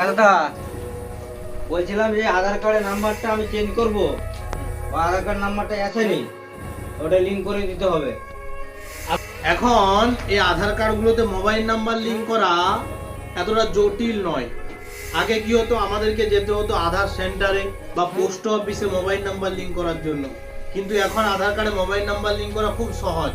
কাকা দাদা বলছিলাম যে আধার কার্ডের নাম্বারটা আমি চেঞ্জ করব। ও আধার কার্ড নাম্বারটা আসেনি ওটা লিঙ্ক করে দিতে হবে। এখন এই আধার কার্ডগুলোতে মোবাইল নাম্বার লিংক করা এতটা জটিল নয়। আগে কি হতো আমাদেরকে যেতে হতো আধার সেন্টারে বা পোস্ট অফিসে মোবাইল নাম্বার লিঙ্ক করার জন্য। কিন্তু এখন আধার কার্ডে মোবাইল নাম্বার লিঙ্ক করা খুব সহজ।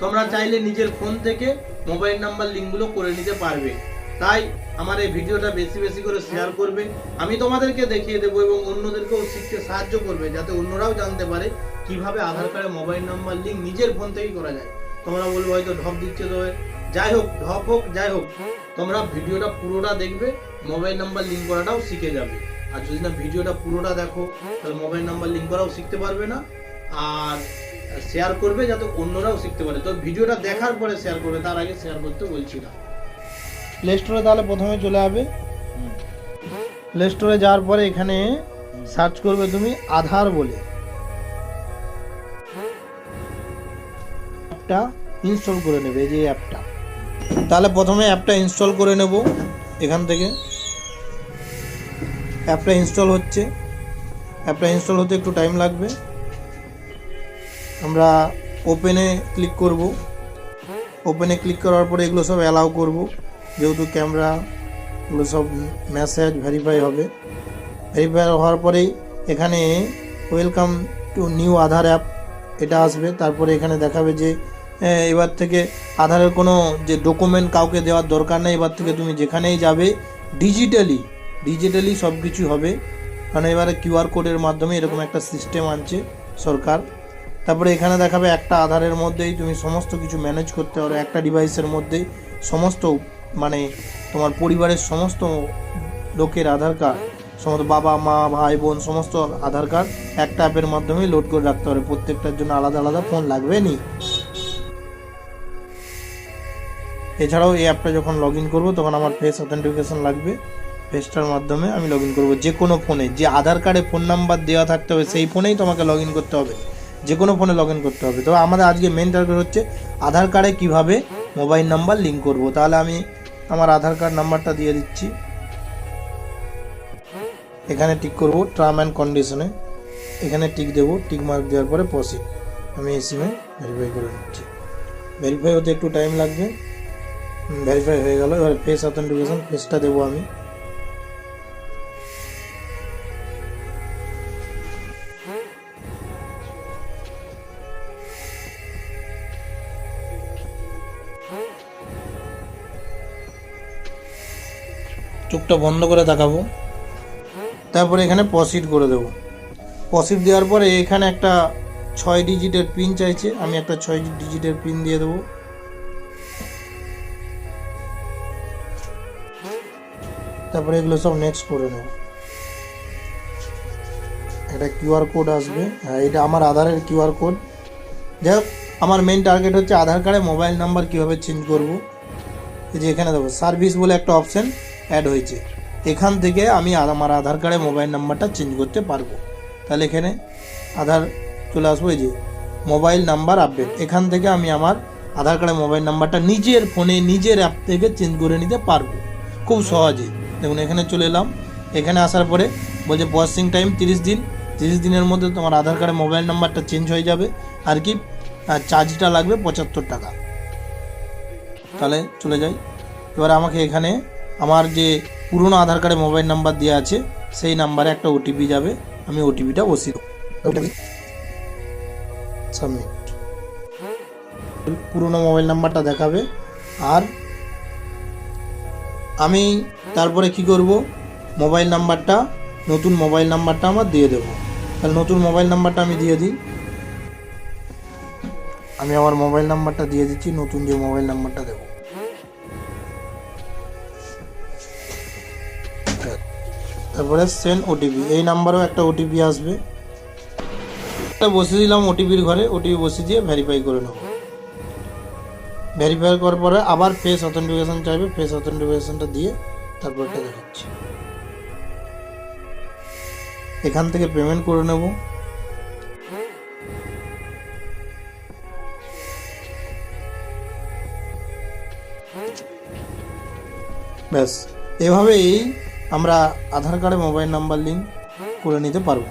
তোমরা চাইলে নিজের ফোন থেকে মোবাইল নাম্বার লিঙ্কগুলো করে নিতে পারবে। তাই আমার এই ভিডিওটা বেশি বেশি করে শেয়ার করবে আমি তোমাদেরকে দেখিয়ে দেবো এবং অন্যদেরকেও শিখতে সাহায্য করবে যাতে অন্যরাও জানতে পারে কীভাবে আধার কার্ডে মোবাইল নাম্বার লিঙ্ক নিজের ফোন থেকেই করা যায়। তোমরা বলব হয়তো ঢপ দিচ্ছে তো। যাই হোক, ঢপ হোক, যাই হোক, তোমরা ভিডিওটা পুরোটা দেখবে মোবাইল নাম্বার লিঙ্ক করাটাও শিখে যাবে। আর যদি না ভিডিওটা পুরোটা দেখো, তাহলে মোবাইল নাম্বার লিঙ্ক করাও শিখতে পারবে না। আর শেয়ার করবে যাতে অন্যরাও শিখতে পারে। তো ভিডিওটা দেখার পরে শেয়ার করবে, তার আগে শেয়ার করতে বলছি না। প্লে স্টোরে তাহলে প্রথমে চলে যাবে প্লে স্টোরে যাওয়ার পরে এখানে সার্চ করবে তুমি আধার বলে। অ্যাপটা ইনস্টল করে নেবে, এই যে অ্যাপটা তাহলে প্রথমে অ্যাপটা ইনস্টল করে নেব এখান থেকে। অ্যাপটা ইনস্টল হচ্ছে। অ্যাপটা ইনস্টল হতে একটু টাইম লাগবে। আমরা ওপেনে ক্লিক করব। ওপেনে ক্লিক করার পরে এগুলো সব অ্যালাউ করব। যেহেতু ক্যামেরা সব মেসেজ ভেরিফাই হবে। ভেরিফাই হওয়ার পরেই এখানে welcome to new Aadhaar app এটা আসবে। তারপরে এখানে দেখাবে যে এবার থেকে আধারের কোনো যে ডকুমেন্ট কাউকে দেওয়ার দরকার নেই, এবার থেকে তুমি যেখানেই যাবে ডিজিটালি ডিজিটালি সব কিছু হবে। কারণ এবারে কিউআর কোডের মাধ্যমে এরকম একটা সিস্টেম আনছে সরকার। তারপরে এখানে দেখাবে একটা আধারের মধ্যেই তুমি সমস্ত কিছু ম্যানেজ করতে পারো, একটা ডিভাইসের মধ্যেই সমস্ত মানে তোমার পরিবারের সমস্ত লোকের আধার কার্ড সমস্ত বাবা, মা, ভাই, বোন, সমস্ত আধার কার্ড একটা অ্যাপের মাধ্যমেই লোড করে রাখতে পারে প্রত্যেকটার জন্য আলাদা আলাদা ফোন লাগবে নি? এছাড়াও এই অ্যাপটা যখন লগ ইন করব, তখন আমার ফেস অথেন্টিফিকেশন লাগবে। ফেসটার মাধ্যমে আমি লগ ইন করব যে কোনো ফোনে যে আধার কার্ডে ফোন নাম্বার দেওয়া থাকতে হবে, সেই ফোনেই তোমাকে লগ ইন করতে হবে। যে কোনো ফোনে লগ ইন করতে হবে। তবে আমাদের আজকে মেন টার্গেট হচ্ছে, আধার কার্ডে কীভাবে মোবাইল নাম্বার লিঙ্ক করব? তাহলে আমি আমার আধার কার্ড নাম্বারটা দিয়ে দিচ্ছি। এখানে টিক করব টার্ম অ্যান্ড কন্ডিশনে। এখানে টিক দেবো, টিক মার্ক দেওয়ার পরে প্রসিড আমি এই সিমে ভেরিফাই করে নিচ্ছি। ভেরিফাই হতে একটু টাইম লাগবে। ভেরিফাই হয়ে গেল। এবার ফেস অথেন্টিকেশন ফেসটা দেবো আমি। চোখটা বন্ধ করে তাকাবো। তারপরে এখানে প্রসিড করে দেবো। প্রসিড দেওয়ার পরে এখানে একটা ছয় ডিজিটের পিন চাইছে। আমি একটা ছয় ডিজিটের পিন দিয়ে দেবো। তারপরে এগুলো সব নেক্সট করে নেব। একটা কিউআর কোড আসবে। হ্যাঁ এটা আমার আধারের কিউআর কোড। যাই হোক, আমার মেন টার্গেট হচ্ছে আধার কার্ডে মোবাইল নাম্বার কীভাবে চেঞ্জ করব। এই যে এখানে দেবো। সার্ভিস বলে একটা অপশান অ্যাড হয়েছে। এখান থেকে আমি আমার আধার কার্ডে মোবাইল নাম্বারটা চেঞ্জ করতে পারব। তাহলে এখানে আধার চলে আসব, এই যে মোবাইল নাম্বার আপডেট এখান থেকে আমি আমার আধার কার্ডে মোবাইল নাম্বারটা নিজের ফোনে নিজের অ্যাপ থেকে চেঞ্জ করে নিতে পারব। খুব সহজে। দেখুন, এখানে চলে এলাম। এখানে আসার পরে বলছে প্রসেসিং টাইম তিরিশ দিন। তিরিশ দিনের মধ্যে তোমার আধার কার্ডে মোবাইল নাম্বারটা চেঞ্জ হয়ে যাবে। আর কি চার্জটা লাগবে পঁচাত্তর টাকা। তাহলে চলে যাই। এবার আমাকে এখানে আমার যে পুরনো আধার কার্ডে মোবাইল নাম্বার দেওয়া আছে, সেই নাম্বারে একটা ওটিপি যাবে, আমি ওটিপিটা বসিয়ে সাবমিট পুরনো মোবাইল নাম্বারটা দেখাবে, আর আমি তারপরে কি করব? মোবাইল নাম্বারটা, নতুন মোবাইল নাম্বারটা আমার দিয়ে দেবো। তাহলে নতুন মোবাইল নাম্বারটা আমি দিয়ে দিই। আমি আমার মোবাইল নাম্বারটা দিয়ে দিচ্ছি, নতুন যে মোবাইল নাম্বারটা দেবো। তারপরে সেন্ড ওটিপি এই নাম্বারেও একটা ওটিপি আসবে। এটা বসে দিলাম ওটিপির ঘরে ওটিপি বসে দিয়ে ভেরিফাই করে নেব। ভেরিফাই করার পরে আবার ফেস অথেন্টিকেশন চাইবে ফেস অথেন্টিকেশনটা দিয়ে তারপর এটা দেখাচ্ছি। এখান থেকে পেমেন্ট করে নেব। ব্যাস, এভাবেই আমরা আধার কার্ডে মোবাইল নাম্বার লিঙ্ক করে নিতে পারব।